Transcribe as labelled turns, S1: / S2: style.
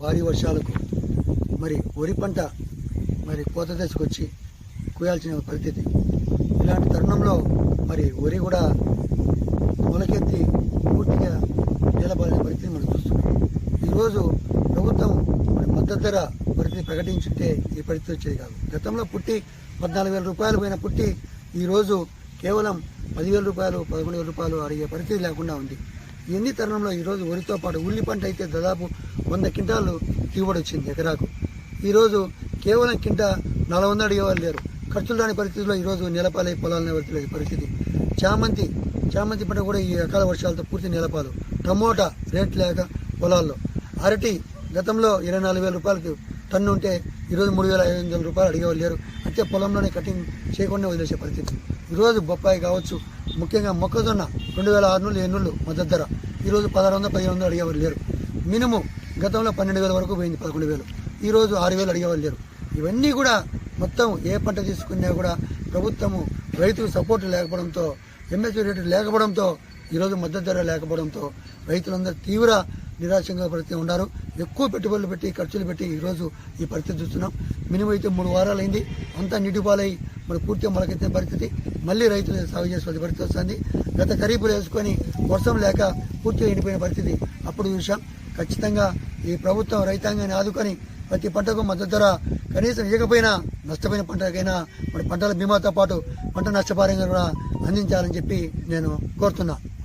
S1: భారీ వర్షాలకు మరి వరి పంట మరి కోత దశకు వచ్చి కూయాల్సిన పరిస్థితి. ఇలాంటి తరుణంలో మరి వరి కూడా మొలకెత్తి పూర్తిగా నిలబడిన పరిస్థితి మనం చూస్తున్నాం. ఈరోజు ప్రభుత్వం మరి మద్దతు ధర పరిస్థితి ప్రకటించుంటే ఈ పరిస్థితి వచ్చేది కాదు. గతంలో పుట్టి పద్నాలుగు వేల రూపాయలు పోయిన పుట్టి ఈరోజు కేవలం పదివేల రూపాయలు పదకొండు వేల రూపాయలు అడిగే పరిస్థితి లేకుండా ఉంది. ఎన్ని తరుణంలో ఈరోజు వరితో పాటు ఉల్లి పంట అయితే దాదాపు వంద క్వింటాలు దిగుబడి వచ్చింది ఎకరాకు. ఈరోజు కేవలం కింట నలభై వందలు అడిగేవాళ్ళు లేరు. ఖర్చులు రాని పరిస్థితిలో ఈరోజు నిలపాలి పొలాలనే వచ్చలేదు పరిస్థితి. చామంతి చామంతి పంట కూడా ఈ అకాల వర్షాలతో పూర్తి నిలపాలు. టమోటా రేట్ లేక పొలాల్లో. అరటి గతంలో ఇరవై నాలుగు వేల రూపాయలకు టన్ను ఉంటే ఈరోజు మూడు వేల ఐదు వందల రూపాయలు అడిగేవాళ్ళు లేరు. అంటే పొలంలోనే కటింగ్ చేయకుండా వదిలేసే పరిస్థితి. ఈరోజు బొప్పాయి కావచ్చు ముఖ్యంగా మొక్కజొన్న రెండు వేల ఆరు నుండి ఎన్నుళ్ళు మద్దతు ధర ఈరోజు పదహారు వందలు పదిహేను వందలు అడిగేవాళ్ళు లేరు. మినిమం గతంలో పన్నెండు వేల వరకు పోయింది పదకొండు వేలు. ఈరోజు ఆరు వేలు అడిగేవాళ్ళు లేరు. ఇవన్నీ కూడా మొత్తం ఏ పంట తీసుకున్నా కూడా ప్రభుత్వము రైతుకు సపోర్ట్ లేకపోవడంతో ఎంఎస్పీ రేటు లేకపోవడంతో ఈరోజు మద్దతు ధర లేకపోవడంతో రైతులందరూ తీవ్ర నిరాశంగా పరిస్థితి ఉన్నారు. ఎక్కువ పెట్టుబడులు పెట్టి ఖర్చులు పెట్టి ఈరోజు ఈ పరిస్థితి చూస్తున్నాం. మినిమం అయితే మూడు వారాలు అయింది అంతా నీటిపాలై మరి పూర్తిగా మొలకెత్తిన పరిస్థితి. మళ్ళీ రైతులు సాగు చేసే పరిస్థితి వస్తుంది. గత ఖరీఫ్లు వేసుకొని వర్షం లేక పూర్తిగా ఎండిపోయిన పరిస్థితి అప్పుడు చూసాం ఖచ్చితంగా ఈ ప్రభుత్వం రైతాంగాన్ని ఆదుకొని ప్రతి పంటకు మద్దతు ధర కనీసం ఇవ్వకపోయినా నష్టపోయిన పంటకైనా మరి పంటల బీమాతో పాటు పంట నష్టపరంగా కూడా అందించాలని చెప్పి నేను కోరుతున్నాను